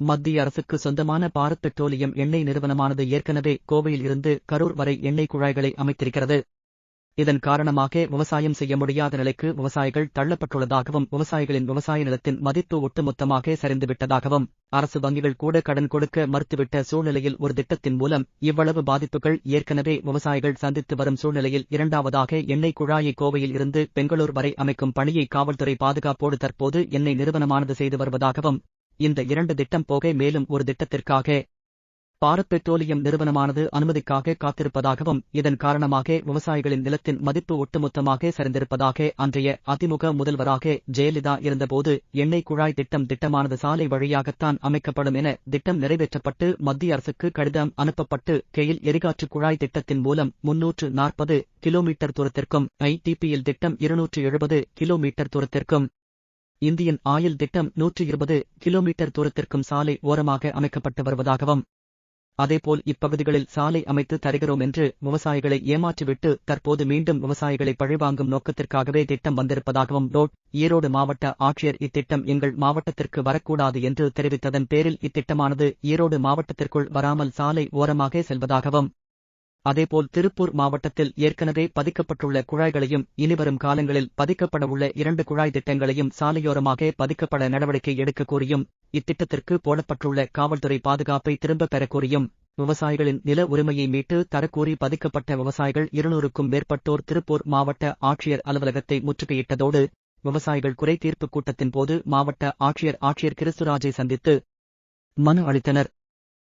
மத்திய அரசுக்கு சொந்தமான பாரத் பெட்ரோலியம் எண்ணெய் நிறுவனமானது ஏற்கனவே கோவையில் இருந்து கரூர் வரை எண்ணெய் குழாய்களை அமைத்திருக்கிறது. இதன் காரணமாக விவசாயம் செய்ய முடியாத நிலைக்கு விவசாயிகள் தள்ளப்பட்டுள்ளதாகவும் விவசாயிகளின் விவசாய நிலத்தின் மதிப்பு ஒட்டுமொத்தமாக சரிந்துவிட்டதாகவும் அரசு வங்கிகள் கூட கடன் கொடுக்க மறுத்துவிட்ட சூழ்நிலையில் ஒரு திட்டத்தின் மூலம் இவ்வளவு பாதிப்புகள் ஏற்கனவே விவசாயிகள் சந்தித்து வரும் சூழ்நிலையில் இரண்டாவதாக எண்ணெய் குழாயை கோவையில் இருந்து பெங்களூர் வரை அமைக்கும் பணியை காவல்துறை பாதுகாப்போடு தற்போது எண்ணெய் நிறுவனமானது செய்து வருவதாகவும் இந்த இரண்டு திட்டம் போக மேலும் ஒரு திட்டத்திற்காக பாரத் பெட்ரோலியம் நிறுவனமானது அனுமதிக்காக காத்திருப்பதாகவும் இதன் காரணமாக விவசாயிகளின் நிலத்தின் மதிப்பு ஒட்டுமொத்தமாக சரிந்திருப்பதாக அன்றைய அதிமுக முதல்வராக ஜெயலலிதா இருந்தபோது எண்ணெய் குழாய் திட்டம் திட்டமானது சாலை வழியாகத்தான் அமைக்கப்படும் என திட்டம் நிறைவேற்றப்பட்டு மத்திய அரசுக்கு கடிதம் அனுப்பப்பட்டு கெயில் எரிகாற்று குழாய் திட்டத்தின் மூலம் முன்னூற்று நாற்பது கிலோமீட்டர் தூரத்திற்கும் ஐடிபிஎல் திட்டம் இருநூற்று எழுபது கிலோமீட்டர் தூரத்திற்கும் இந்தியன் ஆயில் திட்டம் நூற்று இருபது கிலோமீட்டர் தூரத்திற்கும் சாலை ஓரமாக அமைக்கப்பட்டு வருவதாகவும் அதேபோல் இப்பகுதிகளில் சாலை அமைத்து தருகிறோம் என்று விவசாயிகளை ஏமாற்றிவிட்டு தற்போது மீண்டும் விவசாயிகளை பழிவாங்கும் நோக்கத்திற்காகவே திட்டம் வந்திருப்பதாகவும் ரோட் ஈரோடு மாவட்ட ஆட்சியர் இத்திட்டம் எங்கள் மாவட்டத்திற்கு வரக்கூடாது என்று தெரிவித்ததன் பேரில் இத்திட்டமானது ஈரோடு மாவட்டத்திற்குள் வராமல் சாலை ஓரமாக செல்வதாகவும் அதேபோல் திருப்பூர் மாவட்டத்தில் ஏற்கனவே பதிக்கப்பட்டுள்ள குழாய்களையும் இனிவரும் காலங்களில் பதிக்கப்படவுள்ள இரண்டு குழாய் திட்டங்களையும் சாலையோரமாக பதிக்கப்பட நடவடிக்கை எடுக்க கோரியும் இத்திட்டத்திற்கு போடப்பட்டுள்ள காவல்துறை பாதுகாப்பை திரும்பப் பெறக் கோரியும் விவசாயிகளின் நில உரிமையை மீட்டு தரக்கூறி பதிக்கப்பட்ட விவசாயிகள் இருநூறுக்கும் மேற்பட்டோர் திருப்பூர் மாவட்ட ஆட்சியர் அலுவலகத்தை முற்றுகையிட்டதோடு விவசாயிகள் குறை தீர்ப்பு கூட்டத்தின் போது மாவட்ட ஆட்சியர் ஆட்சியர் கிறிஸ்துராஜை சந்தித்து மனு அளித்தனர்.